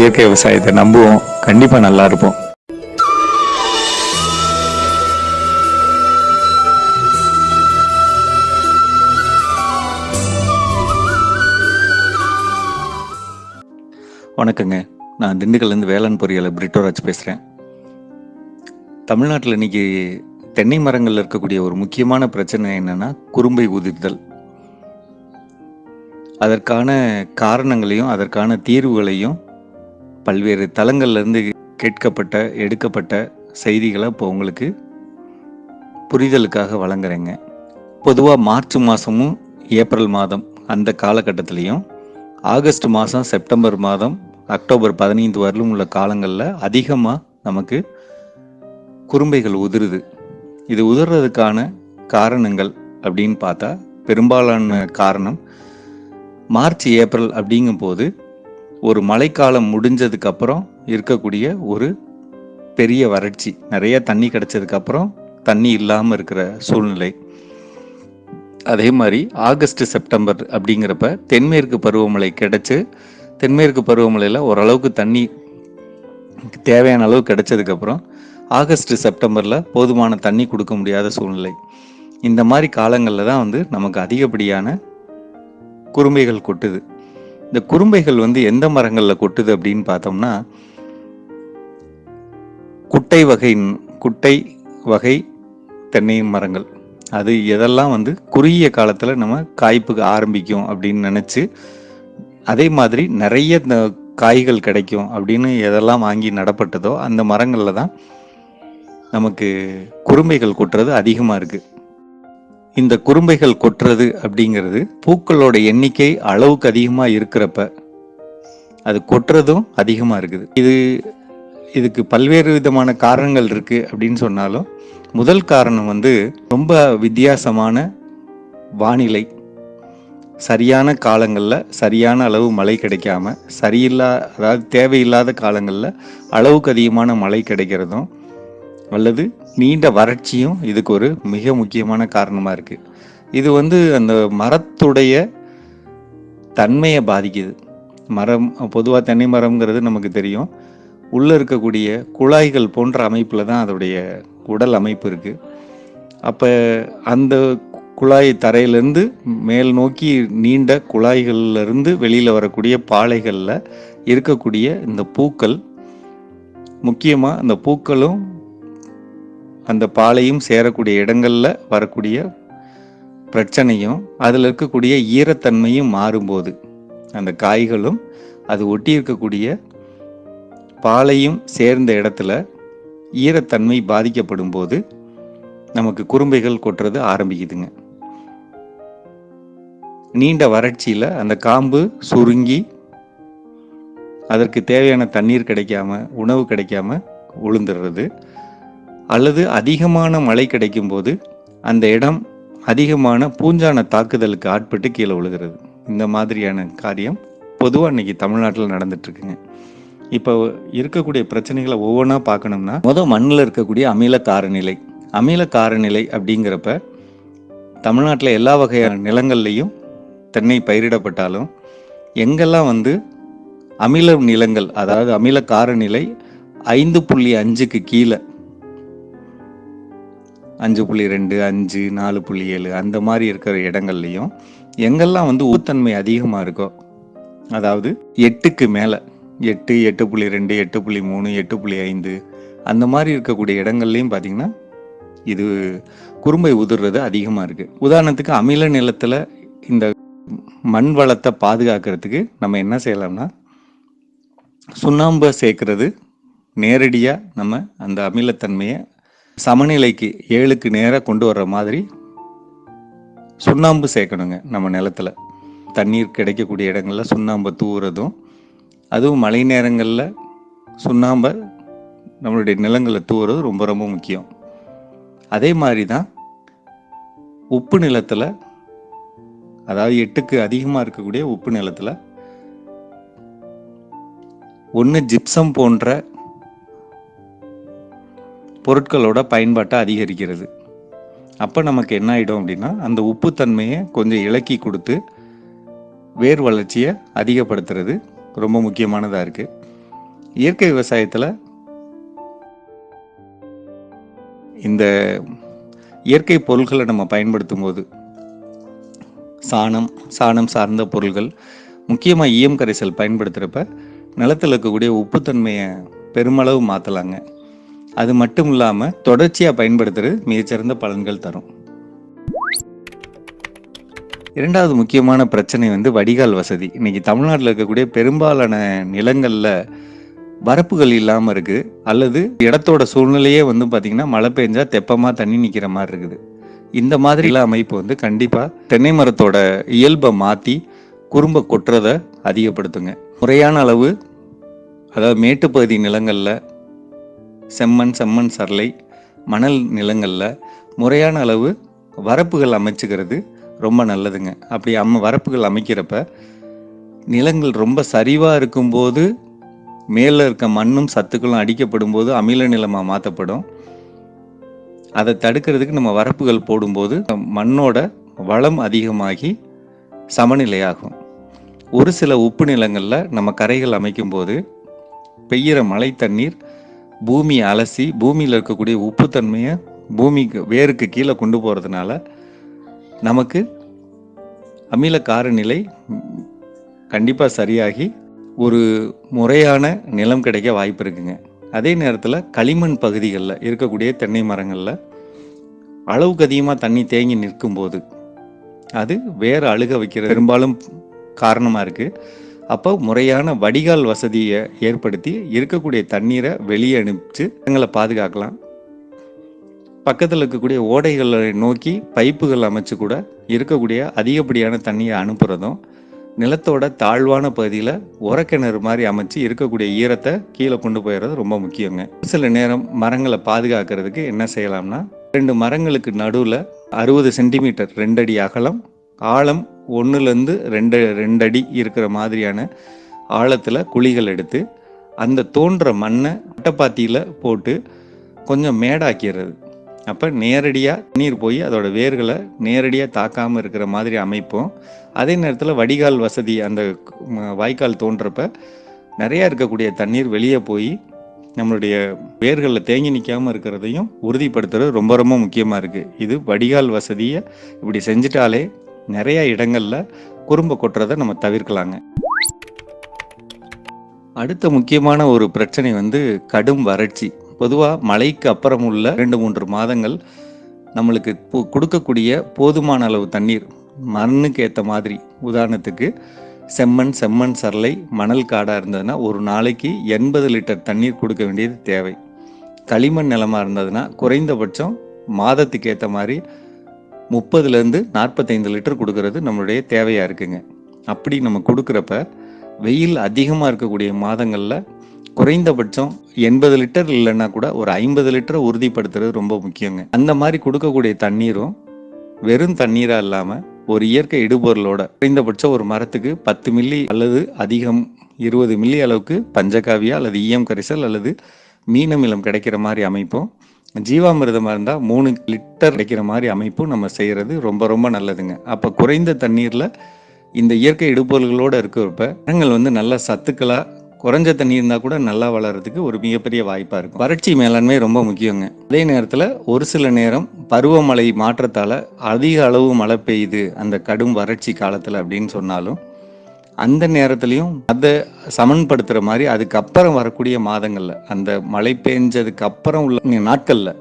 இயற்கை விவசாயத்தை நம்புவோம். கண்டிப்பாக நல்லா இருப்போம். வணக்கங்க. நான் திண்டுக்கல்லேருந்து வேளாண் பொறியாளர் பிரிட்டோராஜ் பேசுகிறேன் தமிழ்நாட்டில் இன்னைக்கு தென்னை மரங்கள்ல இருக்கக்கூடிய ஒரு முக்கியமான பிரச்சனை என்னன்னா குறும்பை உதிர்தல் அதற்கான காரணங்களையும் அதற்கான தீர்வுகளையும் பல்வேறு தளங்கள்லேருந்து கேட்கப்பட்ட எடுக்கப்பட்ட செய்திகளை இப்போ உங்களுக்கு புரிதலுக்காக வழங்குறேங்க. பொதுவாக மார்ச் மாதமும் ஏப்ரல் மாதம் அந்த காலகட்டத்திலையும் ஆகஸ்ட் மாதம் செப்டம்பர் மாதம் அக்டோபர் பதினைந்து வரலும் உள்ள காலங்களில் அதிகமாக நமக்கு குறும்பைகள் உதிருது. இது உதிர்றதுக்கான காரணங்கள் அப்படின்னு பார்த்தா பெரும்பாலான காரணம் மார்ச் ஏப்ரல் அப்படிங்கும்போது ஒரு மழைக்காலம் முடிஞ்சதுக்கு அப்புறம் இருக்கக்கூடிய ஒரு பெரிய வறட்சி. நிறைய தண்ணி கிடைச்சதுக்கு அப்புறம் தண்ணி இல்லாமல் இருக்கிற சூழ்நிலை. அதே மாதிரி ஆகஸ்ட் செப்டம்பர் அப்படிங்கிறப்ப தென்மேற்கு பருவமழை கிடைச்சு தென்மேற்கு பருவமழையில் ஓரளவுக்கு தண்ணி தேவையான அளவு கிடைச்சதுக்கப்புறம் ஆகஸ்ட் செப்டம்பரில் போதுமான தண்ணி கொடுக்க முடியாத சூழ்நிலை. இந்த மாதிரி காலங்களில் தான் வந்து நமக்கு அதிகப்படியான குறுமைகள் கொட்டுது. இந்த குறும்பைகள் வந்து எந்த மரங்களில் கொட்டுது அப்படின்னு பார்த்தோம்னா குட்டை வகை குட்டை வகை தென்னை மரங்கள். அது எதெல்லாம் வந்து குறுகிய காலத்தில் நம்ம காய்ப்புக்கு ஆரம்பிக்கும் அப்படின்னு நினச்சி அதே மாதிரி நிறைய இந்த காய்கள் கிடைக்கும் அப்படின்னு எதெல்லாம் வாங்கி நடப்பட்டதோ அந்த மரங்களில் தான் நமக்கு குறும்பைகள் கொட்டுறது அதிகமாக இருக்குது இந்த குறும்பைகள் கொட்டுறது அப்படிங்கிறது பூக்களோட எண்ணிக்கை அளவுக்கு அதிகமாக இருக்கிறப்ப அது கொட்டுறதும் அதிகமாக இருக்குது. இது இதுக்கு பல்வேறு விதமான காரணங்கள் இருக்குது அப்படின்னு சொன்னாலும் முதல் காரணம் வந்து ரொம்ப வித்தியாசமான வானிலை. சரியான காலங்களில் சரியான அளவு மழை கிடைக்காம சரியில்லா அதாவது தேவையில்லாத காலங்களில் அளவுக்கு அதிகமான மழை கிடைக்கிறதும் அல்லது நீண்ட வறட்சியும் இதுக்கு ஒரு மிக முக்கியமான காரணமாக இருக்குது இது வந்து அந்த மரத்துடைய தன்மையை பாதிக்குது. மரம் பொதுவாக தென்னை மரம்ங்கிறது நமக்கு தெரியும். உள்ளே இருக்கக்கூடிய குழாய்கள் போன்ற அமைப்பில் தான் அதோடைய உடல் அமைப்பு இருக்குது அப்போ அந்த குழாய் தரையிலேருந்து மேல் நோக்கி நீண்ட குழாய்கள்லேருந்து வெளியில் வரக்கூடிய பாளைகளில் இருக்கக்கூடிய இந்த பூக்கள் முக்கியமாக அந்த பூக்களும் அந்த பாலையும் சேரக்கூடிய இடங்களில் வரக்கூடிய பிரச்சனையும் அதில் இருக்கக்கூடிய ஈரத்தன்மையும் மாறும்போது அந்த காய்களும் அது ஒட்டி இருக்கக்கூடிய பாலையும் சேர்ந்த இடத்துல ஈரத்தன்மை பாதிக்கப்படும் போது நமக்கு குறும்பைகள் கொட்டுறது ஆரம்பிக்குதுங்க. நீண்ட வறட்சியில் அந்த காம்பு சுருங்கி அதற்கு தேவையான தண்ணீர் கிடைக்காம உணவு கிடைக்காம உளுந்துடுறது அல்லது அதிகமான மழை கிடைக்கும் போது அந்த இடம் அதிகமான பூஞ்சான தாக்குதலுக்கு ஆட்பட்டு கீழே விழுகிறது. இந்த மாதிரியான காரியம் பொதுவாக இன்னைக்கு தமிழ்நாட்டில் நடந்துட்டுருக்குங்க. இப்போ இருக்கக்கூடிய பிரச்சனைகளை ஒவ்வொன்றா பார்க்கணும்னா மொதல் மண்ணில் இருக்கக்கூடிய அமில காரநிலை. அமில காரநிலை அப்படிங்கிறப்ப தமிழ்நாட்டில் எல்லா வகையான நிலங்கள்லையும் தென்னை பயிரிடப்பட்டாலும் எங்கெல்லாம் வந்து அமில நிலங்கள் அதாவது அமில காரநிலை ஐந்து புள்ளி அஞ்சுக்கு கீழே அஞ்சு புள்ளி ரெண்டு அஞ்சு நாலு புள்ளி ஏழு அந்த மாதிரி இருக்கிற இடங்கள்லையும் எங்கெல்லாம் வந்து ஊத்தன்மை அதிகமாக இருக்கோ அதாவது எட்டுக்கு மேலே எட்டு எட்டு புள்ளி ரெண்டு எட்டு புள்ளி மூணு எட்டு புள்ளி ஐந்து அந்த மாதிரி இருக்கக்கூடிய இடங்கள்லையும் பார்த்தீங்கன்னா இது குறும்பை உதிர்றது அதிகமாக இருக்குது உதாரணத்துக்கு அமில நிலத்தில் இந்த மண் வளத்தை பாதுகாக்கிறதுக்கு நம்ம என்ன செய்யலாம்னா சுண்ணாம்பை சேர்க்கறது நேரடியாக நம்ம அந்த அமிலத்தன்மையை சமநிலைக்கு ஏழுக்கு நேராக கொண்டு வர்ற மாதிரி சுண்ணாம்பு சேர்க்கணுங்க நம்ம நிலத்துல. தண்ணீர் கிடைக்கக்கூடிய இடங்களில் சுண்ணாம்பை தூவுறதும் அதுவும் மழை நேரங்களில் சுண்ணாம்பை நம்மளுடைய நிலங்களை தூவுறது ரொம்ப ரொம்ப முக்கியம். அதே மாதிரி தான் உப்பு நிலத்தில் அதாவது எட்டுக்கு அதிகமாக இருக்கக்கூடிய உப்பு நிலத்தில் ஒன்று ஜிப்சம் போன்ற பொருட்களோட பயன்பாட்டை அதிகரிக்கிறது. அப்போ நமக்கு என்ன ஆகிடும் அப்படின்னா அந்த உப்புத்தன்மையை கொஞ்சம் இலக்கி கொடுத்து வேர் வளர்ச்சியை அதிகப்படுத்துறது ரொம்ப முக்கியமானதாக இருக்குது இயற்கை விவசாயத்தில் இந்த இயற்கை பொருட்களை நம்ம பயன்படுத்தும் போது சாணம் சாணம் சார்ந்த பொருள்கள் முக்கியமாக ஈயம் கரைசல் பயன்படுத்துகிறப்ப நிலத்தில் இருக்கக்கூடிய உப்புத்தன்மையை பெருமளவு மாற்றலாங்க அது மட்டும் இல்லாமல் தொடர்ச்சியாக பயன்படுத்துறது மிகச்சிறந்த பலன்கள் தரும். இரண்டாவது முக்கியமான பிரச்சனை வந்து வடிகால் வசதி. இன்னைக்கு தமிழ்நாட்டில் இருக்கக்கூடிய பெரும்பாலான நிலங்களில் வரப்புகள் இல்லாமல் இருக்குது அல்லது இடத்தோட சூழ்நிலையே வந்து பார்த்திங்கன்னா மழை பெஞ்சா தெப்பமாக தண்ணி நிற்கிற மாதிரி இருக்குது. இந்த மாதிரிலாம் அமைப்பு வந்து கண்டிப்பாக தென்னை மரத்தோட இயல்பை மாற்றி குறும்ப கொட்டுறதை அதிகப்படுத்துங்க. முறையான அளவு அதாவது மேட்டுப்பகுதி நிலங்களில் செம்மண் செம்மண் சரளை மணல் நிலங்களில் முறையான அளவு வரப்புகள் அமைச்சுக்கிறது ரொம்ப நல்லதுங்க. அப்படி அம்ம வரப்புகள் அமைக்கிறப்ப நிலங்கள் ரொம்ப சரிவாக இருக்கும்போது மேலே இருக்க மண்ணும் சத்துக்களும் அடிக்கப்படும் போது அமில நிலமாக மாற்றப்படும் அதை தடுக்கிறதுக்கு நம்ம வரப்புகள் போடும்போது மண்ணோட வளம் அதிகமாகி சமநிலையாகும். ஒரு சில உப்பு நிலங்களில் நம்ம கரைகள் அமைக்கும்போது பெய்கிற மழை தண்ணீர் பூமியை அலசி பூமியில் இருக்கக்கூடிய உப்புத்தன்மையை பூமிக்கு வேருக்கு கீழே கொண்டு போகிறதுனால நமக்கு அமில காரநிலை கண்டிப்பாக சரியாகி ஒரு முறையான நிலம் கிடைக்க வாய்ப்பு இருக்குங்க. அதே நேரத்தில் களிமண் பகுதிகளில் இருக்கக்கூடிய தென்னை மரங்களில் அளவுக்கு அதிகமாக தண்ணி தேங்கி நிற்கும்போது அது வேறு அழுக வைக்கிற பெரும்பாலும் காரணமாக இருக்குது அப்போ முறையான வடிகால் வசதியை ஏற்படுத்தி இருக்கக்கூடிய தண்ணீரை வெளியே அனுப்பிச்சு எங்களை பாதுகாக்கலாம். பக்கத்தில் இருக்கக்கூடிய ஓடைகளை நோக்கி பைப்புகள் அமைச்சு கூட இருக்கக்கூடிய அதிகப்படியான தண்ணியை அனுப்புகிறதும் நிலத்தோட தாழ்வான பகுதியில் உரக்கிணறு மாதிரி அமைச்சு இருக்கக்கூடிய ஈரத்தை கீழே கொண்டு போயிடுறது ரொம்ப முக்கியங்க. சில நேரம் மரங்களை பாதுகாக்கிறதுக்கு என்ன செய்யலாம்னா ரெண்டு மரங்களுக்கு நடுவில் அறுபது சென்டிமீட்டர் ரெண்டடி அகலம் ஆழம் ஒன்றுலேருந்து ரெண்டு ரெண்டடி இருக்கிற மாதிரியான ஆழத்தில் குழிகள் எடுத்து அந்த தோன்ற மண்ணை அட்டைப்பாத்தியில் போட்டு கொஞ்சம் மேடாக்கிறது. அப்போ நேரடியாக தண்ணீர் போய் அதோட வேர்களை நேரடியாக தாக்காமல் இருக்கிற மாதிரி அமைப்போம். அதே நேரத்தில் வடிகால் வசதி அந்த வாய்க்கால் தோன்றப்ப நிறையா இருக்கக்கூடிய தண்ணீர் வெளியே போய் நம்மளுடைய வேர்களில் தேங்கி நிற்காமல் இருக்கிறதையும் உறுதிப்படுத்துறது ரொம்ப ரொம்ப முக்கியமாக இருக்குது இது வடிகால் வசதியை இப்படி செஞ்சிட்டாலே நிறைய இடங்களில் குறும்ப கொட்டுறதை நம்ம தவிர்க்கலாங்க. அடுத்த முக்கியமான ஒரு பிரச்சனை வந்து கடும் வறட்சி. பொதுவாக மழைக்கு அப்புறம் உள்ள ரெண்டு மூன்று மாதங்கள் நம்மளுக்கு கொடுக்கக்கூடிய போதுமான அளவு தண்ணீர் மண்ணுக்கு ஏற்ற மாதிரி. உதாரணத்துக்கு செம்மண் செம்மண் சரளை மணல் காடாக இருந்ததுன்னா ஒரு நாளைக்கு எண்பது லிட்டர் தண்ணீர் கொடுக்க வேண்டியது தேவை. களிமண் நிலமாக இருந்ததுன்னா குறைந்தபட்சம் மாதத்துக்கு ஏற்ற மாதிரி முப்பதுலேருந்து நாற்பத்தைந்து லிட்டர் கொடுக்கறது நம்மளுடைய தேவையாக இருக்குங்க. அப்படி நம்ம கொடுக்குறப்ப வெயில் அதிகமாக இருக்கக்கூடிய மாதங்களில் குறைந்தபட்சம் எண்பது லிட்டர் இல்லைன்னா கூட ஒரு ஐம்பது லிட்டரை உறுதிப்படுத்துறது ரொம்ப முக்கியங்க. அந்த மாதிரி கொடுக்கக்கூடிய தண்ணீரும் வெறும் தண்ணீராக இல்லாமல் ஒரு இயற்கை இடுபொருளோட குறைந்தபட்சம் ஒரு மரத்துக்கு பத்து மில்லி அல்லது அதிகம் இருபது மில்லி அளவுக்கு பஞ்சகாவியா அல்லது ஈயம் கரைசல் அல்லது மீனமிலம் கிடைக்கிற மாதிரி அமைப்போம் ஜீவாமிரதமாக இருந்தால் மூணு லிட்டர் வைக்கிற மாதிரி அமைப்பும் நம்ம செய்கிறது ரொம்ப ரொம்ப நல்லதுங்க. அப்போ குறைந்த தண்ணீரில் இந்த இயற்கை இடுபொருள்களோடு இருக்கிறப்ப மரங்கள் வந்து நல்ல சத்துக்களாக குறைஞ்ச தண்ணி இருந்தால் கூட நல்லா வளர்கிறதுக்கு ஒரு மிகப்பெரிய வாய்ப்பாக இருக்கும். வறட்சி மேலாண்மை ரொம்ப முக்கியங்க. அதே நேரத்தில் ஒரு சில நேரம் பருவமழை மாற்றத்தால் அதிக அளவு மழை பெய்யுது அந்த கடும் வறட்சி காலத்தில் அப்படின்னு சொன்னாலும் அந்த நேரத்துலையும் அதை சமன்படுத்துகிற மாதிரி அதுக்கப்புறம் வரக்கூடிய மாதங்களில் அந்த மழை பெஞ்சதுக்கு அப்புறம் உள்ள நாட்களில்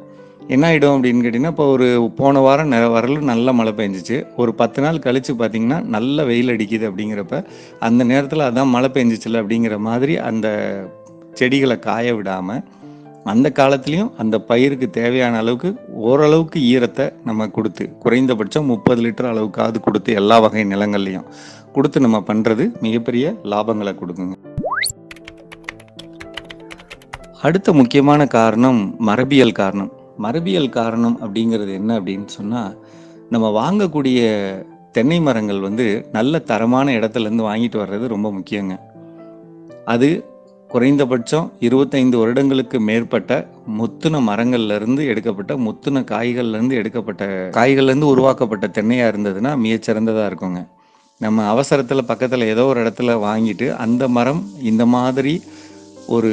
என்ன ஆகிடும் அப்படின்னு கேட்டிங்கன்னா இப்போ ஒரு போன வாரம் நெ- வரலும் நல்ல மழை பெஞ்சிச்சு. ஒரு பத்து நாள் கழித்து பார்த்திங்கன்னா நல்ல வெயில் அடிக்குது அப்படிங்கிறப்ப அந்த நேரத்தில் அதான் மழை பெஞ்சிச்சில்ல அப்படிங்கிற மாதிரி அந்த செடிகளை காய விடாமல் அந்த காலத்துலேயும் அந்த பயிருக்கு தேவையான அளவுக்கு ஓரளவுக்கு ஈரத்தை நம்ம கொடுத்து குறைந்தபட்சம் முப்பது லிட்டர் அளவுக்காவது கொடுத்து எல்லா வகை நிலங்கள்லையும். கொடுத்து நம்ம பண்ணுறது மிகப்பெரிய லாபங்களை கொடுக்குங்க. அடுத்த முக்கியமான காரணம் மரபியல் காரணம். மரபியல் காரணம் அப்படிங்கிறது என்ன அப்படின்னு சொன்னால் நம்ம வாங்கக்கூடிய தென்னை மரங்கள் வந்து நல்ல தரமான இடத்துலேருந்து வாங்கிட்டு வர்றது ரொம்ப முக்கியங்க. அது குறைந்தபட்சம் இருபத்தைந்து வருடங்களுக்கு மேற்பட்ட முத்துன மரங்கள்லேருந்து எடுக்கப்பட்ட முத்துன காய்கள்லேருந்து எடுக்கப்பட்ட காய்கள்லேருந்து உருவாக்கப்பட்ட தென்னையாக இருந்ததுன்னா மிகச்சிறந்ததாக இருக்குங்க. நம்ம அவசரத்தில் பக்கத்தில் ஏதோ ஒரு இடத்துல வாங்கிட்டு அந்த மரம் இந்த மாதிரி ஒரு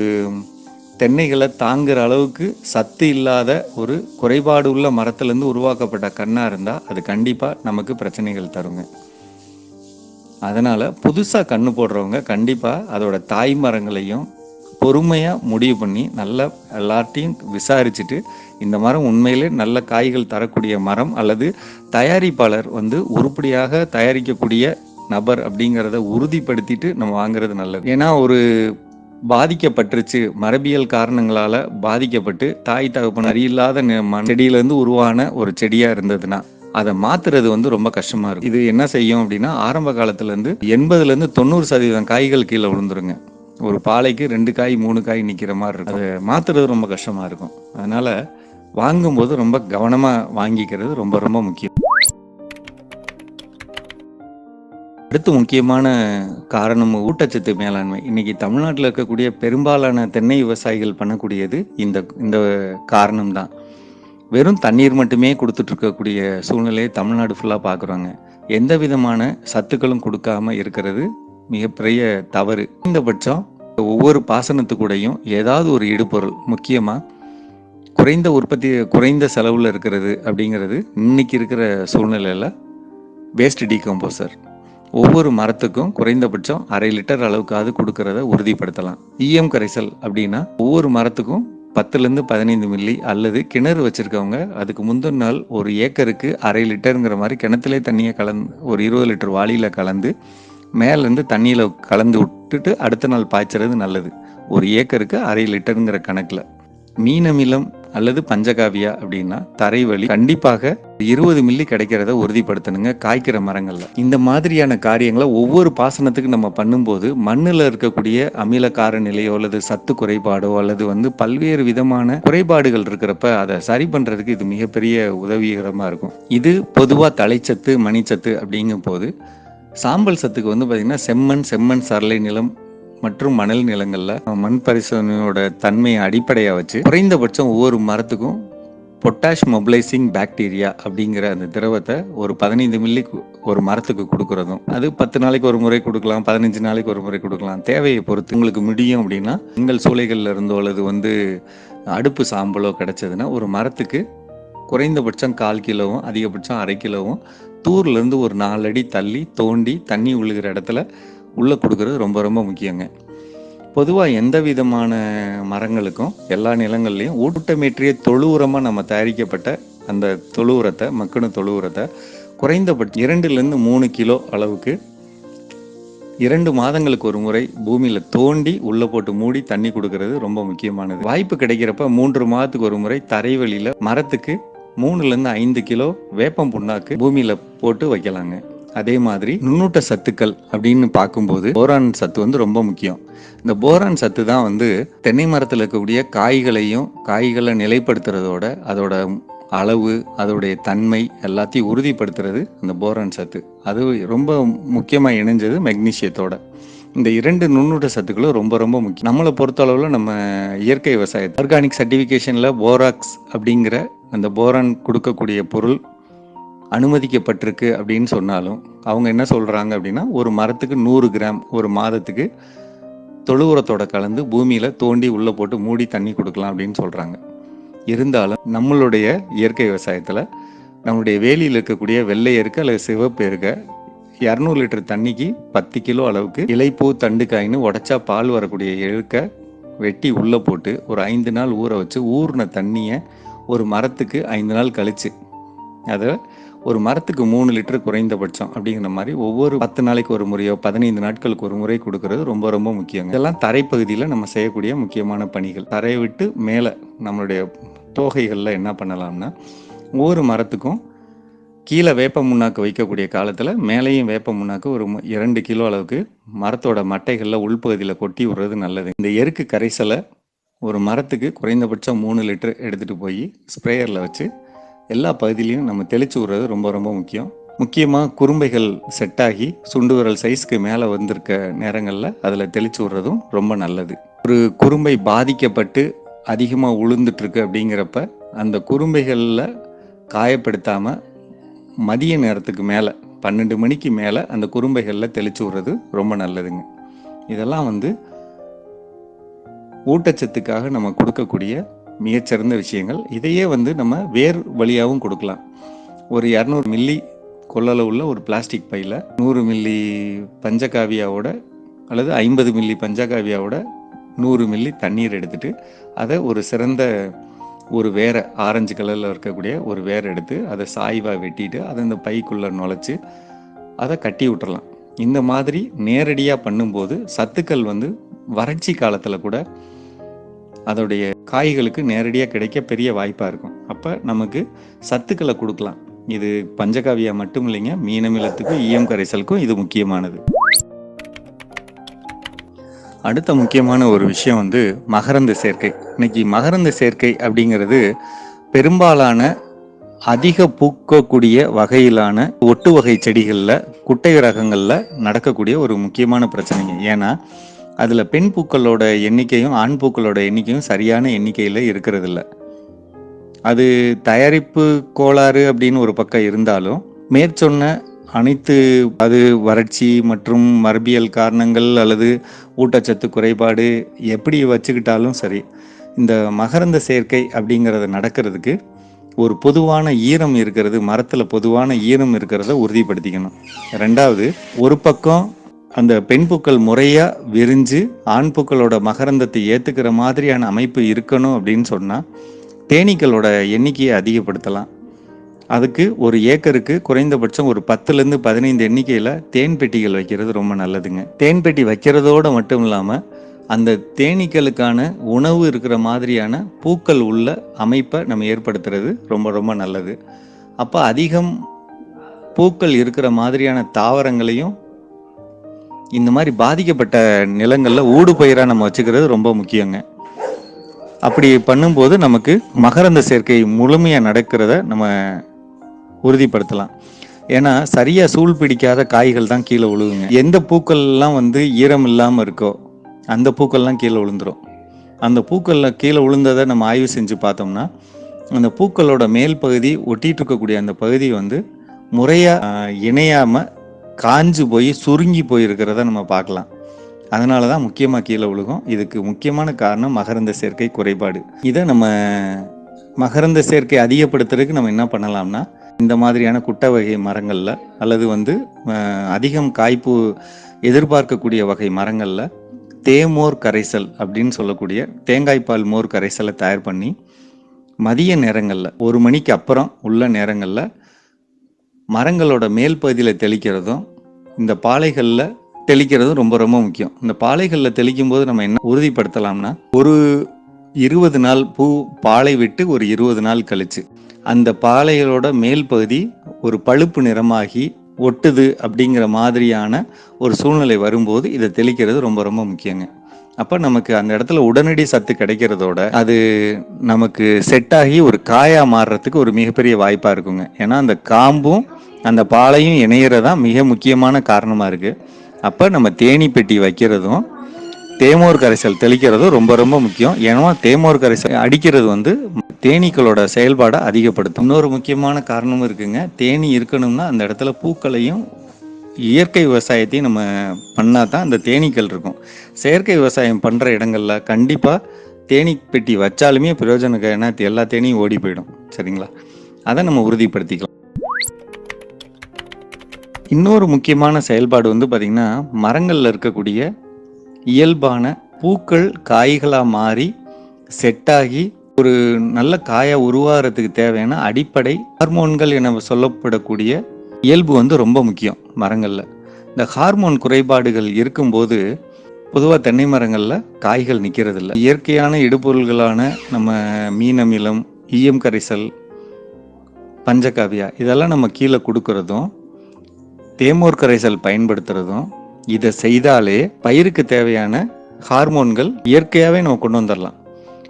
தென்னைகளை தாங்குற அளவுக்கு சத்து இல்லாத ஒரு குறைபாடு உள்ள மரத்துலேருந்து உருவாக்கப்பட்ட கண்ணாக இருந்தால் அது கண்டிப்பாக நமக்கு பிரச்சனைகள் தருங்க. அதனால் புதுசாக கண்ணு போடுறவங்க கண்டிப்பாக அதோட தாய் மரங்களையும் பொறுமையாக முடிவு பண்ணி நல்லா எல்லாத்தையும் விசாரிச்சுட்டு இந்த மரம் உண்மையிலே நல்ல காய்கள் தரக்கூடிய மரம் அல்லது தயாரிப்பாளர் வந்து உருப்படியாக தயாரிக்கக்கூடிய நபர் அப்படிங்கிறத உறுதிப்படுத்திட்டு நம்ம வாங்குறது நல்லது. ஏன்னா ஒரு பாதிக்கப்பட்டுருச்சு மரபியல் காரணங்களால் பாதிக்கப்பட்டு தாய் தகப்பன் அறியில்லாத செடியிலேருந்து உருவான ஒரு செடியாக இருந்ததுன்னா அதை மாத்துறது வந்து ரொம்ப கஷ்டமாக இருக்கும். இது என்ன செய்யும் அப்படின்னா ஆரம்ப காலத்துலேருந்து எண்பதுலேருந்து தொண்ணூறு சதவீதம் காய்கள் கீழே விழுந்துருங்க. ஒரு பாலைக்கு ரெண்டு காய் மூணு காய் நிற்கிற மாதிரி இருக்கும். அது மாத்துறது ரொம்ப கஷ்டமாக இருக்கும். அதனால் வாங்கும்போது ரொம்ப கவனமாக வாங்கிக்கிறது ரொம்ப ரொம்ப முக்கியம். அடுத்து முக்கியமான காரணம் ஊட்டச்சத்து மேலாண்மை. இன்னைக்கு தமிழ்நாட்டில் இருக்கக்கூடிய பெரும்பாலான தென்னை விவசாயிகள் பண்ணக்கூடியது இந்த இந்த காரணம் தான். வெறும் தண்ணீர் மட்டுமே கொடுத்துட்டு இருக்கக்கூடிய சூழ்நிலையை தமிழ்நாடு ஃபுல்லாக பார்க்குறாங்க. எந்த விதமான சத்துக்களும் கொடுக்காம இருக்கிறது மிகப்பெரிய தவறு. குறைந்தபட்சம் ஒவ்வொரு பாசனத்துக்கூடையும் ஏதாவது ஒரு இடுபொருள் முக்கியமாக குறைந்த உற்பத்தி குறைந்த செலவில் இருக்கிறது அப்படிங்கிறது இன்னைக்கு இருக்கிற சூழ்நிலையில் வேஸ்ட் டீகம்போசர் ஒவ்வொரு மரத்துக்கும் குறைந்தபட்சம் அரை லிட்டர் அளவுக்காவது கொடுக்கறத உறுதிப்படுத்தலாம். ஈயம் கரைசல் அப்படின்னா ஒவ்வொரு மரத்துக்கும் பத்துலேருந்து பதினைந்து மில்லி அல்லது கிணறு வச்சுருக்கவங்க அதுக்கு முந்தின நாள் ஒரு ஏக்கருக்கு அரை லிட்டருங்கிற மாதிரி கிணத்துலேயே தண்ணியை கலந்து ஒரு இருபது லிட்டர் வாளியில் கலந்து மேலேருந்து தண்ணியில் கலந்து விட்டுட்டு அடுத்த நாள் பாய்ச்சறது நல்லது. ஒரு ஏக்கருக்கு அரை லிட்டருங்கிற கணக்கில். மீனமிலம் அல்லது பஞ்சகாவியா அப்படின்னா தரைவழி கண்டிப்பாக இருபது மில்லி கிடைக்கிறத உறுதிப்படுத்தணுங்க காய்க்கிற மரங்களில். இந்த மாதிரியான காரியங்களை ஒவ்வொரு பாசனத்துக்கு நம்ம பண்ணும்போது மண்ணில் இருக்கக்கூடிய அமில கார நிலையோ அல்லது சத்து குறைபாடோ அல்லது வந்து பல்வேறு விதமான குறைபாடுகள் இருக்கிறப்ப அதை சரி பண்ணுறதுக்கு இது மிகப்பெரிய உதவிகரமாக இருக்கும். இது பொதுவாக தலைச்சத்து மணிச்சத்து அப்படிங்கும் போது சாம்பல் சத்துக்கு வந்து பார்த்திங்கன்னா செம்மண் செம்மண் சரளை நிலம் மற்றும் மணல் நிலங்களில் மண் பரிசோதனையோட தன்மையை அடிப்படையாக வச்சு குறைந்தபட்சம் ஒவ்வொரு மரத்துக்கும் பொட்டாஷ் மொபிலைசிங் பாக்டீரியா அப்படிங்கிற அந்த திரவத்தை ஒரு பதினைந்து மில்லி ஒரு மரத்துக்கு கொடுக்குறதும். அது பத்து நாளைக்கு ஒரு முறை கொடுக்கலாம் பதினஞ்சு நாளைக்கு ஒரு முறை கொடுக்கலாம். தேவையை பொறுத்து உங்களுக்கு முடியும் அப்படின்னா உங்கள் சூளைகளில் இருந்தோ அல்லது வந்து அடுப்பு சாம்பலோ கிடச்சதுன்னா ஒரு மரத்துக்கு குறைந்தபட்சம் கால் கிலோவும் அதிகபட்சம் அரை கிலோவும் தூர்லேருந்து ஒரு நாலு அடி தள்ளி தோண்டி தண்ணி விழுகிற இடத்துல உள்ளே கொடுக்கறது ரொம்ப ரொம்ப முக்கியங்க. பொதுவாக எந்த விதமான மரங்களுக்கும் எல்லா நிலங்கள்லையும் ஊட்டமேற்றிய தொழு உரமாக நம்ம தயாரிக்கப்பட்ட அந்த தொழு உரத்தை மக்கின தொழு உரத்தை குறைந்தபட்சம் இரண்டுலேருந்து மூணு கிலோ அளவுக்கு இரண்டு மாதங்களுக்கு ஒரு முறை பூமியில் தோண்டி உள்ளே போட்டு மூடி தண்ணி கொடுக்கறது ரொம்ப முக்கியமானது. வாய்ப்பு கிடைக்கிறப்ப மூன்று மாதத்துக்கு ஒரு முறை தரைவழியில மரத்துக்கு மூணுலேருந்து ஐந்து கிலோ வேப்பம் புண்ணாக்கு பூமியில் போட்டு வைக்கலாங்க. அதே மாதிரி நுண்ணூட்ட சத்துக்கள் அப்படின்னு பார்க்கும்போது போரான் சத்து வந்து ரொம்ப முக்கியம். இந்த போரான் சத்து தான் வந்து தென்னை மரத்தில் இருக்கக்கூடிய காய்களையும் காய்களை நிலைப்படுத்துறதோட அதோட அளவு அதோடைய தன்மை எல்லாத்தையும் உறுதிப்படுத்துறது அந்த போரான் சத்து. அது ரொம்ப முக்கியமாக இணைஞ்சது மெக்னீஷியத்தோட இந்த இரண்டு நுண்ணூட்ட சத்துக்களும் ரொம்ப ரொம்ப முக்கியம். நம்மளை பொறுத்த அளவில் நம்ம இயற்கை விவசாயத்தை ஆர்கானிக் சர்டிஃபிகேஷனில் போராக்ஸ் அப்படிங்கிற அந்த போரான் கொடுக்கக்கூடிய பொருள் அனுமதிக்கப்பட்டிருக்கு அப்படின்னு சொன்னாலும் அவங்க என்ன சொல்கிறாங்க அப்படின்னா ஒரு மரத்துக்கு நூறு கிராம் ஒரு மாதத்துக்கு தொழு உரத்தோட கலந்து பூமியில் தோண்டி உள்ளே போட்டு மூடி தண்ணி கொடுக்கலாம் அப்படின்னு சொல்கிறாங்க இருந்தாலும் நம்மளுடைய இயற்கை விவசாயத்தில் நம்மளுடைய வேலியில் இருக்கக்கூடிய வெள்ளை எருக்க அல்லது சிவப்பு எருக்க இரநூறு லிட்டர் தண்ணிக்கு பத்து கிலோ அளவுக்கு இலைப்பூ தண்டுக்காயின்னு உடச்சா பால் வரக்கூடிய எழுக்க வெட்டி உள்ளே போட்டு ஒரு ஐந்து நாள் ஊற வச்சு ஊறின தண்ணியை ஒரு மரத்துக்கு ஐந்து நாள் கழிச்சு அதை ஒரு மரத்துக்கு மூணு லிட்டர் குறைந்தபட்சம் அப்படிங்கிற மாதிரி ஒவ்வொரு பத்து நாளைக்கு ஒரு முறையோ பதினைந்து நாட்களுக்கு ஒரு முறை கொடுக்கறது ரொம்ப ரொம்ப முக்கியம் இதெல்லாம் தரைப்பகுதியில் நம்ம செய்யக்கூடிய முக்கியமான பணிகள். தரையை விட்டு மேலே நம்மளுடைய தோகைகளில் என்ன பண்ணலாம்னா ஒவ்வொரு மரத்துக்கும் கீழே வேப்ப முன்னாக்கு வைக்கக்கூடிய காலத்தில் மேலேயும் வேப்ப முன்னாக்கு ஒரு இரண்டு கிலோ அளவுக்கு மரத்தோட மட்டைகளில் உள்பகுதியில் கொட்டி விடுறது நல்லது. இந்த எருக்கு கரைசலை ஒரு மரத்துக்கு குறைந்தபட்சம் மூணு லிட்டர் எடுத்துகிட்டு போய் ஸ்ப்ரேயரில் வச்சு எல்லா பகுதியிலையும் நம்ம தெளிச்சு விடுறது ரொம்ப ரொம்ப முக்கியம். முக்கியமாக குறும்பைகள் செட் ஆகி சுண்டு விரல் சைஸ்க்கு மேலே வந்திருக்க நேரங்களில் அதில் தெளிச்சு விடுறதும் ரொம்ப நல்லது. ஒரு குறும்பை பாதிக்கப்பட்டு அதிகமாக உளுந்துட்டுருக்கு அப்படிங்கிறப்ப அந்த குறும்பைகளில் காயப்படுத்தாமல் மதிய நேரத்துக்கு மேலே பன்னெண்டு மணிக்கு மேலே அந்த குறும்பைகளில் தெளிச்சு விடுறது ரொம்ப நல்லதுங்க. இதெல்லாம் வந்து ஊட்டச்சத்துக்காக நம்ம கொடுக்கக்கூடிய மிகச்சிறந்த விஷயங்கள். இதையே வந்து நம்ம வேர் வழியாகவும் கொடுக்கலாம். ஒரு இரநூறு மில்லி கொள்ளளவுள்ள ஒரு பிளாஸ்டிக் பையில் நூறு மில்லி பஞ்சகாவியாவோட அல்லது ஐம்பது மில்லி பஞ்சகாவியாவோட நூறு மில்லி தண்ணீர் எடுத்துட்டு அதை ஒரு சிறந்த ஒரு வேரை ஆரஞ்சு கலரில் இருக்கக்கூடிய ஒரு வேரை எடுத்து அதை சாய்வாக வெட்டிட்டு அதை இந்த பைக்குள்ளே நுழைச்சி அதை கட்டி விட்டுறலாம். இந்த மாதிரி நேரடியாக பண்ணும்போது சத்துக்கள் வந்து வறட்சி காலத்தில் கூட அதோடைய காய்களுக்கு நேரடியாக கிடைக்க பெரிய வாய்ப்பாக இருக்கும். அப்போ நமக்கு சத்துக்களை கொடுக்கலாம். இது பஞ்சகாவியா மட்டும் இல்லைங்க மீனமிலத்துக்கும் ஈயம் கரைசலுக்கும் இது முக்கியமானது. அடுத்த முக்கியமான ஒரு விஷயம் வந்து மகரந்த சேர்க்கை. இன்னைக்கு மகரந்த சேர்க்கை அப்படிங்கிறது பெரும்பாலான அதிக பூக்கக்கூடிய வகையிலான ஒட்டு வகை செடிகளில் குட்டை ரகங்களில் நடக்கக்கூடிய ஒரு முக்கியமான பிரச்சனைங்க. ஏன்னா அதில் பெண் பூக்களோட எண்ணிக்கையும் ஆண் பூக்களோட எண்ணிக்கையும் சரியான எண்ணிக்கையில் இருக்கிறதில்ல. அது தயாரிப்பு கோளாறு அப்படின்னு ஒரு பக்கம் இருந்தாலும் மேற்சொன்ன அனைத்து அது வறட்சி மற்றும் மரபியல் காரணங்கள் அல்லது ஊட்டச்சத்து குறைபாடு எப்படி வச்சுக்கிட்டாலும் சரி இந்த மகரந்த சேர்க்கை அப்படிங்கிறது நடக்கிறதுக்கு ஒரு பொதுவான ஈரம் இருக்கிறது மரத்தில் பொதுவான ஈரம் இருக்கிறத உறுதிப்படுத்திக்கணும். ரெண்டாவது ஒரு பக்கம் அந்த பெண் பூக்கள் முறையாக விரிஞ்சு ஆண் பூக்களோட மகரந்தத்தை ஏற்றுக்கிற மாதிரியான அமைப்பு இருக்கணும் அப்படின்னு சொன்னால் தேனீக்களோட எண்ணிக்கையை அதிகப்படுத்தலாம். அதுக்கு ஒரு ஏக்கருக்கு குறைந்தபட்சம் ஒரு பத்துலேருந்து பதினைந்து எண்ணிக்கையில் தேன் பெட்டிகள் வைக்கிறது ரொம்ப நல்லதுங்க. தேன் பெட்டி வைக்கிறதோட மட்டும் இல்லாமல் அந்த தேனீக்களுக்கான உணவு இருக்கிற மாதிரியான பூக்கள் உள்ள அமைப்பை நம்ம ஏற்படுத்துறது ரொம்ப ரொம்ப நல்லது. அப்போ அதிகம் பூக்கள் இருக்கிற மாதிரியான தாவரங்களையும் இந்த மாதிரி பாதிக்கப்பட்ட நிலங்களில் ஊடு பயிராக நம்ம வச்சுக்கிறது ரொம்ப முக்கியங்க. அப்படி பண்ணும்போது நமக்கு மகரந்த சேர்க்கை முழுமையாக நடக்கிறத நம்ம உறுதிப்படுத்தலாம். ஏன்னா சரியாக சூழ் பிடிக்காத காய்கள் தான் கீழே விழுகுங்க எந்த பூக்கள்லாம் வந்து ஈரம் இல்லாமல் இருக்கோ அந்த பூக்கள்லாம் கீழே விழுந்துரும் அந்த பூக்களில் கீழே விழுந்ததை நம்ம ஆய்வு செஞ்சு பார்த்தோம்னா அந்த பூக்களோட மேல் பகுதி ஒட்டிட்டு இருக்கக்கூடிய அந்த பகுதி வந்து முறையாக இணையாமல் காஞ்சு போய் சுருங்கி போயிருக்கிறத நம்ம பார்க்கலாம். அதனால தான் முக்கியமாக கீழே விழுகும் இதுக்கு முக்கியமான காரணம் மகரந்த சேர்க்கை குறைபாடு. இதை நம்ம மகரந்த சேர்க்கை அதிகப்படுத்துறதுக்கு நம்ம என்ன பண்ணலாம்னா இந்த மாதிரியான குட்டை வகை மரங்களில் அல்லது வந்து அதிகம் காய்ப்பு எதிர்பார்க்கக்கூடிய வகை மரங்களில் தேமோர் கரைசல் அப்படின்னு சொல்லக்கூடிய தேங்காய்ப்பால் மோர் கரைசலை தயார் பண்ணி மதிய நேரங்களில் ஒரு மணிக்கு அப்புறம் உள்ள நேரங்களில் மரங்களோட மேல் பகுதியில் தெளிக்கிறதும் இந்த பாலைகளில் தெளிக்கிறதும் ரொம்ப ரொம்ப முக்கியம். இந்த பாலைகளில் தெளிக்கும் போது நம்ம என்ன உறுதிப்படுத்தலாம்னா ஒரு இருபது நாள் பூ பாலை விட்டு ஒரு இருபது நாள் கழிச்சு. அந்த பாலைகளோட மேல் பகுதி ஒரு பழுப்பு நிறமாகி ஒட்டுது அப்படிங்கிற மாதிரியான ஒரு சூழ்நிலை வரும்போது இதை தெளிக்கிறது ரொம்ப ரொம்ப முக்கியங்க. அப்போ நமக்கு அந்த இடத்துல உடனடி சத்து கிடைக்கிறதோட அது நமக்கு செட் ஆகி ஒரு காயா மாறுறதுக்கு ஒரு மிகப்பெரிய வாய்ப்பாக இருக்குங்க. ஏன்னா அந்த காம்பும் அந்த பாலையும் இணையிறதான் மிக முக்கியமான காரணமாக இருக்குது அப்போ நம்ம தேனி பெட்டி வைக்கிறதும் தேமோர் கரைசல் தெளிக்கிறது ரொம்ப ரொம்ப முக்கியம். ஏன்னா தேமோர் கரைசல் அடிக்கிறது வந்து தேனீக்களோட செயல்பாடை அதிகப்படுத்தும். இன்னொரு முக்கியமான காரணமும் இருக்குங்க. தேனி இருக்கணும்னா அந்த இடத்துல பூக்களையும் இயற்கை விவசாயத்தையும் நம்ம பண்ணால் தான் அந்த தேனீக்கள் இருக்கும். செயற்கை விவசாயம் பண்ணுற இடங்களில் கண்டிப்பாக தேனீ பெட்டி வச்சாலுமே பிரயோஜனம் ஏன்னா எல்லா தேனியும் ஓடி போயிடும். சரிங்களா? அதை நம்ம உறுதிப்படுத்திக்கலாம். இன்னொரு முக்கியமான செயல்பாடு வந்து பார்த்திங்கன்னா மரங்களில் இருக்கக்கூடிய இயல்பான பூக்கள் காய்களாக மாறி செட்டாகி ஒரு நல்ல காயை உருவாகிறதுக்கு தேவையான அடிப்படை ஹார்மோன்கள் என சொல்லப்படக்கூடிய இயல்பு வந்து ரொம்ப முக்கியம் மரங்களில். இந்த ஹார்மோன் குறைபாடுகள் இருக்கும்போது பொதுவாக தென்னை மரங்களில் காய்கள் நிற்கிறது இல்லை இயற்கையான இடுபொருள்களான நம்ம மீன் அமிலம் ஈயம் கரைசல் பஞ்சகாவியா இதெல்லாம் நம்ம கீழே கொடுக்கறதும் தேமோர் கரைசல் பயன்படுத்துறதும் இதை செய்தாலே பயிருக்கு தேவையான ஹார்மோன்கள் இயற்கையாகவே நம்ம கொண்டு வந்துடலாம்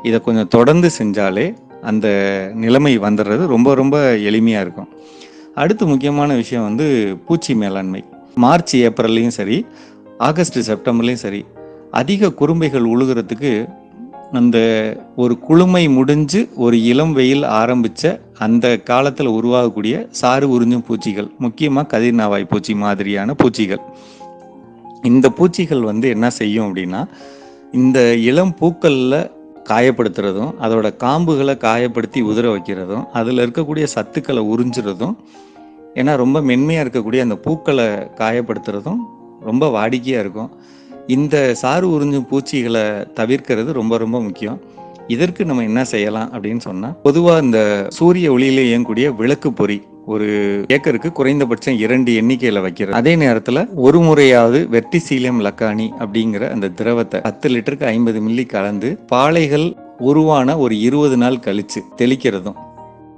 இதை கொஞ்சம் தொடர்ந்து செஞ்சாலே அந்த நிலைமை வந்துடுறது ரொம்ப ரொம்ப எளிமையாக இருக்கும். அடுத்து முக்கியமான விஷயம் வந்து பூச்சி மேலாண்மை. மார்ச் ஏப்ரல்லையும் சரி ஆகஸ்ட் செப்டம்பர்லேயும் சரி அதிக குறும்பைகள் உழுகிறதுக்கு அந்த ஒரு குளுமை முடிஞ்சு ஒரு இளம் வெயில் ஆரம்பிச்ச அந்த காலத்தில் உருவாகக்கூடிய சாறு உறிஞ்சும் பூச்சிகள் முக்கியமாக கதிர்நாவாய் பூச்சி மாதிரியான பூச்சிகள். இந்த பூச்சிகள் வந்து என்ன செய்யும் அப்படின்னா இந்த இளம் பூக்களில் காயப்படுத்துறதும் அதோட காம்புகளை காயப்படுத்தி உதிர வைக்கிறதும் அதில் இருக்கக்கூடிய சத்துக்களை உறிஞ்சுறதும் ஏன்னா ரொம்ப மென்மையாக இருக்கக்கூடிய அந்த பூக்களை காயப்படுத்துறதும் ரொம்ப வாடிக்கையாக இருக்கும். இந்த சாறு உறிஞ்சும் பூச்சிகளை தவிர்க்கிறது ரொம்ப ரொம்ப முக்கியம். இதற்கு நம்ம என்ன செய்யலாம் அப்படின்னு சொன்னால் பொதுவாக இந்த சூரிய ஒளியில் இயங்கக்கூடிய விளக்கு பொறி. ஒரு ஏக்கருக்கு குறைந்தபட்சம் இரண்டு எண்ணிக்கையில் வைக்கிறது. அதே நேரத்தில் ஒரு முறையாவது வெர்டிசீலியம் லக்கானி அப்படிங்கிற அந்த திரவத்தை பத்து லிட்டருக்கு ஐம்பது மில்லி கலந்து பாலைகள் உருவான ஒரு இருபது நாள் கழிச்சு தெளிக்கிறதும்.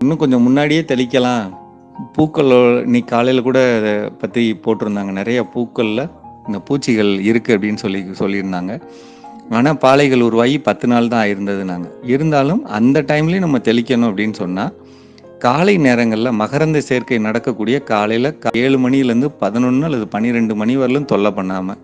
இன்னும் கொஞ்சம் முன்னாடியே தெளிக்கலாம். பூக்கள் இன்னைக்கு காலையில் கூட அதை பற்றி போட்டிருந்தாங்க. நிறைய பூக்களில் இந்த பூச்சிகள் இருக்குது அப்படின்னு சொல்லி சொல்லியிருந்தாங்க. ஆனால் பாலைகள் உருவாகி பத்து நாள் தான் ஆயிருந்தது நாங்கள் இருந்தாலும் அந்த டைம்லேயும் நம்ம தெளிக்கணும் அப்படின்னு சொன்னால் காலை நேரங்களில் மகரந்த சேர்க்கை நடக்கக்கூடிய காலையில் ஏழு மணிலேருந்து பதினொன்று அல்லது பன்னிரெண்டு மணி வரலும் தொல்லை பண்ணாமல்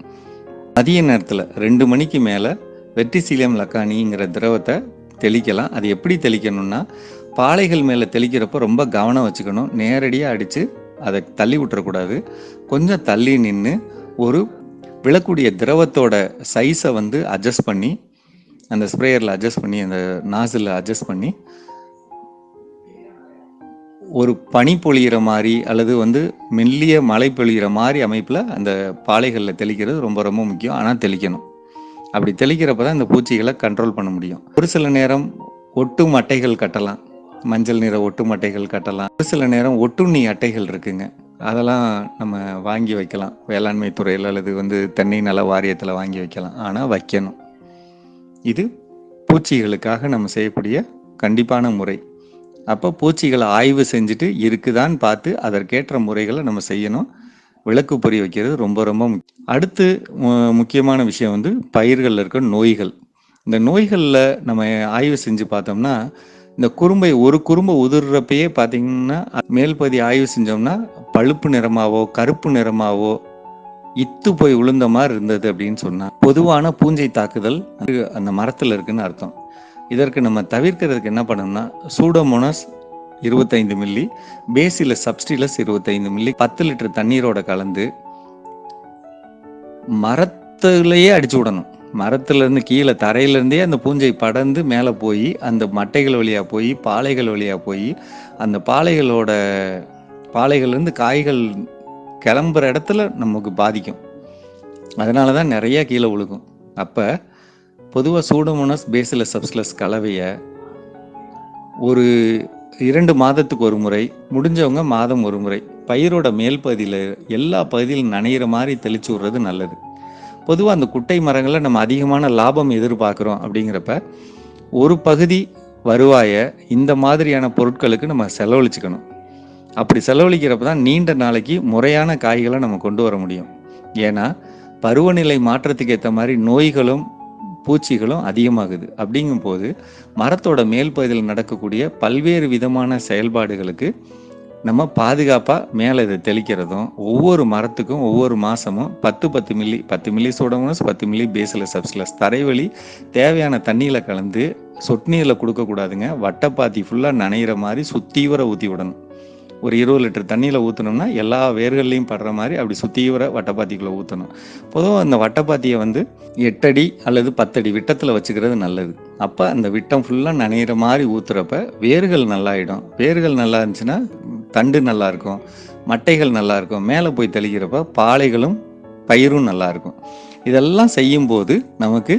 மதிய நேரத்தில் ரெண்டு மணிக்கு மேலே வெற்றிசீலியம் லக்கானிங்கிற திரவத்தை தெளிக்கலாம். அது எப்படி தெளிக்கணும்னா பாளைகள் மேலே தெளிக்கிறப்ப ரொம்ப கவனம் வச்சுக்கணும். நேரடியாக அடித்து அதை தள்ளி விட்டுறக்கூடாது. கொஞ்சம் தள்ளி நின்று ஒரு விழக்கூடிய திரவத்தோட சைஸை வந்து அட்ஜஸ்ட் பண்ணி அந்த ஸ்ப்ரேயரில் அட்ஜஸ்ட் பண்ணி அந்த நாசில் அட்ஜஸ்ட் பண்ணி ஒரு பனி பொழியிற மாதிரி அல்லது வந்து மெல்லிய மழை பொழியிற மாதிரி அமைப்பில் அந்த பாலைகளில் தெளிக்கிறது ரொம்ப ரொம்ப முக்கியம். ஆனால் தெளிக்கணும். அப்படி தெளிக்கிறப்ப தான் இந்த பூச்சிகளை கண்ட்ரோல் பண்ண முடியும். ஒரு சில நேரம் ஒட்டு மட்டைகள் கட்டலாம். மஞ்சள் நிற ஒட்டு மட்டைகள் கட்டலாம். ஒரு சில நேரம் ஒட்டுண்ணி அட்டைகள் இருக்குங்க. அதெல்லாம் நம்ம வாங்கி வைக்கலாம். வேளாண்மை துறையில் அல்லது வந்து தென்னை நல வாரியத்தில் வாங்கி வைக்கலாம். ஆனால் வைக்கணும். இது பூச்சிகளுக்காக நம்ம செய்யக்கூடிய கண்டிப்பான முறை. அப்போ பூச்சிகளை ஆய்வு செஞ்சுட்டு இருக்குதான்னு பார்த்து அதற்கேற்ற முறைகளை நம்ம செய்யணும். விளக்கு பொறி வைக்கிறது ரொம்ப ரொம்ப முக்கியம். அடுத்து முக்கியமான விஷயம் வந்து பயிர்களில் இருக்க நோய்கள். இந்த நோய்களில் நம்ம ஆய்வு செஞ்சு பார்த்தோம்னா இந்த குறும்பை ஒரு குறும்பை உதிர்றப்பயே பார்த்தீங்கன்னா மேல்பதி ஆய்வு செஞ்சோம்னா பழுப்பு நிறமாவோ கருப்பு நிறமாவோ இத்து போய் உளுந்த மாதிரி இருந்தது அப்படின்னு சொன்னா பொதுவான பூஞ்சை தாக்குதல் அந்த மரத்தில் இருக்குன்னு அர்த்தம். இதற்கு நம்ம தவிர்க்கிறதுக்கு என்ன பண்ணணும்னா சூடோமோனஸ் இருபத்தைந்து மில்லி பேசில சப்ஸ்டிலஸ் இருபத்தைந்து மில்லி பத்து லிட்டர் தண்ணீரோட கலந்து மரத்துலேயே அடிச்சு விடணும். மரத்துலேருந்து கீழே தரையிலேருந்தே அந்த பூஞ்சை படர்ந்து மேலே போய் அந்த மட்டைகள் வழியாக போய் பாலைகள் வழியாக போய் அந்த பாலைகளோட பாலைகள்லேருந்து காய்கள் கிளம்புற இடத்துல நமக்கு பாதிக்கும். அதனால தான் நிறையா கீழே விழுகும் அப்போ பொதுவாக சூடோமோனஸ் பேசில சப்ஸ்லஸ் கலவையை ஒரு இரண்டு மாதத்துக்கு ஒரு முறை முடிஞ்சவங்க மாதம் ஒரு முறை பயிரோட மேல் பகுதியில் எல்லா பகுதியிலும் நனையிற மாதிரி தெளிச்சு விடுறது நல்லது. பொதுவாக அந்த குட்டை மரங்களை நம்ம அதிகமான லாபம் எதிர்பார்க்குறோம் அப்படிங்கிறப்ப ஒரு பகுதி வருவாயை இந்த மாதிரியான பொருட்களுக்கு நம்ம செலவழிச்சுக்கணும். அப்படி செலவழிக்கிறப்ப தான் நீண்ட நாளைக்கு முறையான காய்களை நம்ம கொண்டு வர முடியும். ஏன்னா பருவநிலை மாற்றத்துக்கு ஏற்ற மாதிரி நோய்களும் பூச்சிகளும் அதிகமாகுது. அப்படிங்கும்போது மரத்தோட மேல் பகுதியில் நடக்கக்கூடிய பல்வேறு விதமான செயல்பாடுகளுக்கு நம்ம பாதுகாப்பாக மேலே இதை தெளிக்கிறதும் ஒவ்வொரு மரத்துக்கும் ஒவ்வொரு மாதமும் பத்து பத்து மில்லி பத்து மில்லி சோடமோனஸ் பத்து மில்லி பேசில் சப்ஸ்லஸ் தரைவழி தேவையான தண்ணியில் கலந்து சொட்டு நீரில் கொடுக்கக்கூடாதுங்க. வட்டப்பாத்தி ஃபுல்லாக நனைகிற மாதிரி சுத்தீவிர ஊற்றி விடணும். ஒரு இருபது லிட்டர் தண்ணியில் ஊற்றணும்னா எல்லா வேர்கள்லையும் படுற மாதிரி அப்படி சுத்தீவிர வட்டப்பாத்திக்குள்ளே ஊற்றணும் பொதுவாக அந்த வட்டப்பாத்தியை வந்து எட்டடி அல்லது பத்தடி விட்டத்தில் வச்சுக்கிறது நல்லது. அப்போ அந்த விட்டம் ஃபுல்லாக நனையிற மாதிரி ஊற்றுறப்ப வேர்கள் நல்லாயிடும். வேர்கள் நல்லா இருந்துச்சுன்னா தண்டு நல்லா இருக்கும். மட்டைகள் நல்லா இருக்கும். மேலே போய் தெளிக்கிறப்ப பாலைகளும் பயிரும் நல்லா இருக்கும். இதெல்லாம் செய்யும்போது நமக்கு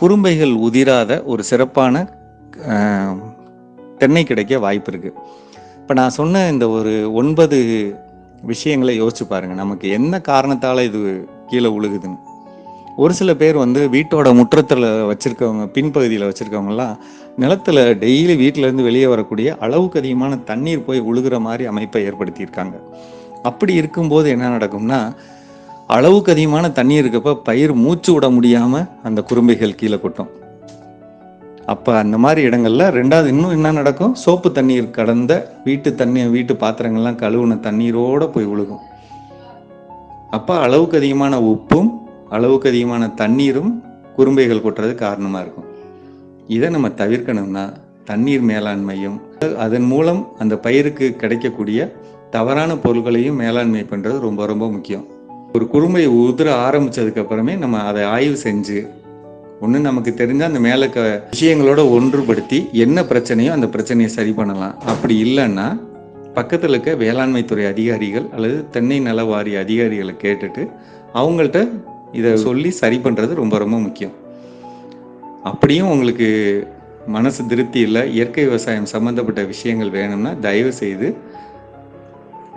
குறும்பைகள் உதிராத ஒரு சிறப்பான தென்னை கிடைக்க வாய்ப்பு இருக்குது இப்போ நான் சொன்ன இந்த ஒரு ஒன்பது விஷயங்களை யோசிச்சு பாருங்க. நமக்கு என்ன காரணத்தால் இது கீழே உழுகுதுன்னு ஒரு சில பேர் வந்து வீட்டோட முற்றத்தில் வச்சுருக்கவங்க பின்பகுதியில் வச்சுருக்கவங்கலாம் நிலத்துல டெய்லி வீட்டிலேருந்து வெளியே வரக்கூடிய அளவுக்கு அதிகமான தண்ணீர் போய் உழுகுற மாதிரி அமைப்பை ஏற்படுத்தியிருக்காங்க. அப்படி இருக்கும்போது என்ன நடக்கும்னா அளவுக்கு அதிகமான தண்ணீர் இருக்கப்ப பயிர் மூச்சு விட முடியாமல் அந்த குறும்பைகள் கீழே கொட்டும். அப்போ அந்த மாதிரி இடங்களில் ரெண்டாவது இன்னும் என்ன நடக்கும்? சோப்பு தண்ணீர் கடந்த வீட்டு தண்ணி வீட்டு பாத்திரங்கள்லாம் கழுவுன தண்ணீரோடு போய் விழுகும் அப்போ அளவுக்கு அதிகமான உப்பும் அளவுக்கு அதிகமான தண்ணீரும் குறும்பைகள் கொட்டுறது காரணமாக இருக்கும். இதை நம்ம தவிர்க்கணும்னா தண்ணீர் மேலாண்மையும் அதன் மூலம் அந்த பயிருக்கு கிடைக்கக்கூடிய தவறான பொருட்களையும் மேலாண்மை பண்ணுறது ரொம்ப ரொம்ப முக்கியம். ஒரு குறும்பை உதிர ஆரம்பித்ததுக்கப்புறமே நம்ம அதை ஆய்வு செஞ்சு ஒன்று நமக்கு தெரிஞ்ச அந்த மேலே க விஷயங்களோட ஒன்றுபடுத்தி என்ன பிரச்சனையோ அந்த பிரச்சனையை சரி பண்ணலாம். அப்படி இல்லைன்னா பக்கத்தில் இருக்க வேளாண்மைத்துறை அதிகாரிகள் அல்லது தென்னை நல வாரிய அதிகாரிகளை கேட்டுட்டு அவங்கள்ட்ட இதை சொல்லி சரி பண்ணுறது ரொம்ப ரொம்ப முக்கியம். அப்படியும் உங்களுக்கு மனசு திருப்தி இல்லை இயற்கை விவசாயம் சம்மந்தப்பட்ட விஷயங்கள் வேணும்னா தயவு செய்து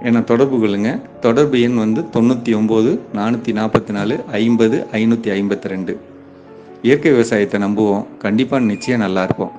என்னை தொடர்பு கொள்ளுங்க. தொடர்பு எண் வந்து தொண்ணூற்றி ஒம்பது நானூற்றி நாற்பத்தி நாலு ஐம்பது ஐநூற்றி ஐம்பத்தி ரெண்டு. இயற்கை விவசாயத்தை நம்புவோம். கண்டிப்பாக நிச்சயம் நல்லா இருப்போம்